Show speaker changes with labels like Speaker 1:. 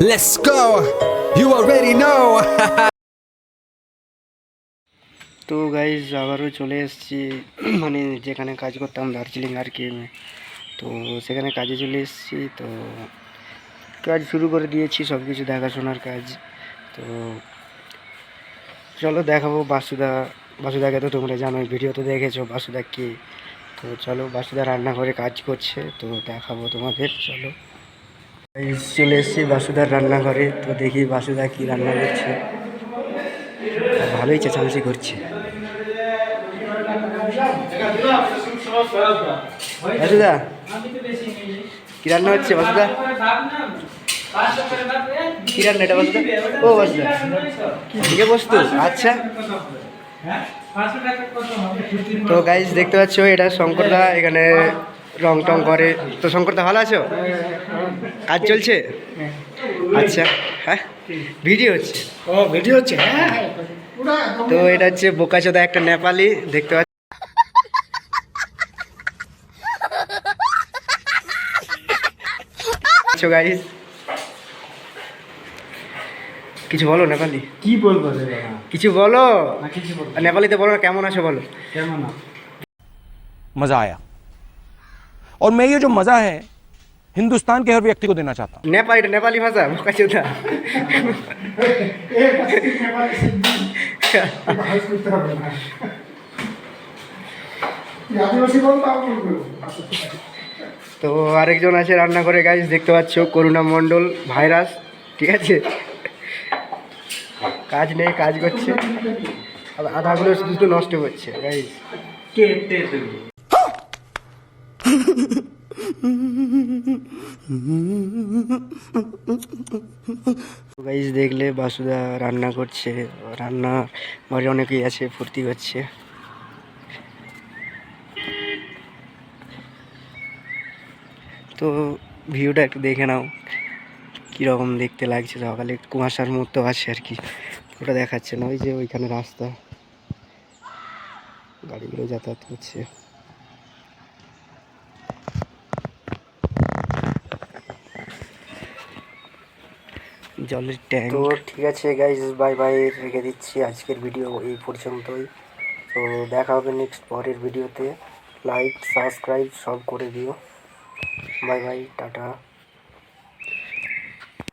Speaker 1: Let's go! You already know!
Speaker 2: তো guys আবারও চলে এসেছি। মানে যেখানে কাজ করতাম দার্জিলিং আর কি। তো সেখানে কাজে চলে এসেছি। তো কাজ শুরু করে দিয়েছি সব কিছু দেখাশোনার কাজ। তো চলো দেখাবো বাসুদা। বাসুদাকে তো তোমরা জানোই ভিডিও তো দেখেছ, বাসুদা কি? তো চলো, বাসুদা রান্নাঘরে কাজ করছে, তো দেখাবো তোমাদের, চলো। চলে এসেছি বাসুদার রান্নাঘরে। তো দেখি বাসুদা কি রান্না করছে। ভালোই চেঁচামেচি করছে। বাসুদা, কি রান্না হচ্ছে বাসুদা? কি রান্না এটা বাসুদা? ও বাসুদা ঠিক বস্তু আচ্ছা। তো গাইজ দেখতে পাচ্ছ, এটা শঙ্করদা, এখানে রং টং করে। তো শঙ্কর দা ভালো আছো? কাজ চলছে? আচ্ছা হ্যাঁ ভিডিও হচ্ছে।
Speaker 3: ও ভিডিও হচ্ছে হ্যাঁ।
Speaker 2: তো এটা হচ্ছে বোকাচোদা একটা নেপালি দেখতে পাচ্ছি আচ্ছা, কিছু বলো নেপালি?
Speaker 3: কি বলব
Speaker 2: কিছু বলো? নেপালিতে বলো না কেমন আছো বলো?
Speaker 3: কেমন
Speaker 4: মজা আয়া। और मैं ये जो मज़ा है हिंदुस्तान के हर व्यक्ति को देना चाहता हूँ
Speaker 2: নেপালি এটা নেপালি ভাষা বোকাচোদা
Speaker 3: ভাইস করতে হবে না এই আদিবাসী বলতে আমি বলবো
Speaker 2: তো আরেকজন আছে রান্না করে গাইজ দেখতে পাচ্ছ করুণা মণ্ডল ভাইরাস ঠিক আছে কাজ নেই কাজ করছে আর আধাগুলো শুধু শুধু নষ্ট করছে গাইজ গাইজ দেখলে বাসুদা রান্না করছে। রান্না ঘরে অনেকেই আছে, ফুর্তি করছে। তো ভিউটা একটু দেখে নাও, কীরকম দেখতে লাগছে। সকালে কুয়াশার মতো আছে আর কি। ওটা দেখাচ্ছে না, ওই যে ওইখানে রাস্তা। গাড়িগুলো যাতায়াত করছে। জলের ট্যাঙ্ক। তো ঠিক আছে গাইজ বাই বাই রেখে দিচ্ছি আজকের ভিডিও এই পর্যন্তই। তো দেখা হবে নেক্সট পরের ভিডিওতে লাইক সাবস্ক্রাইব সব করে দিও। Bye bye tata.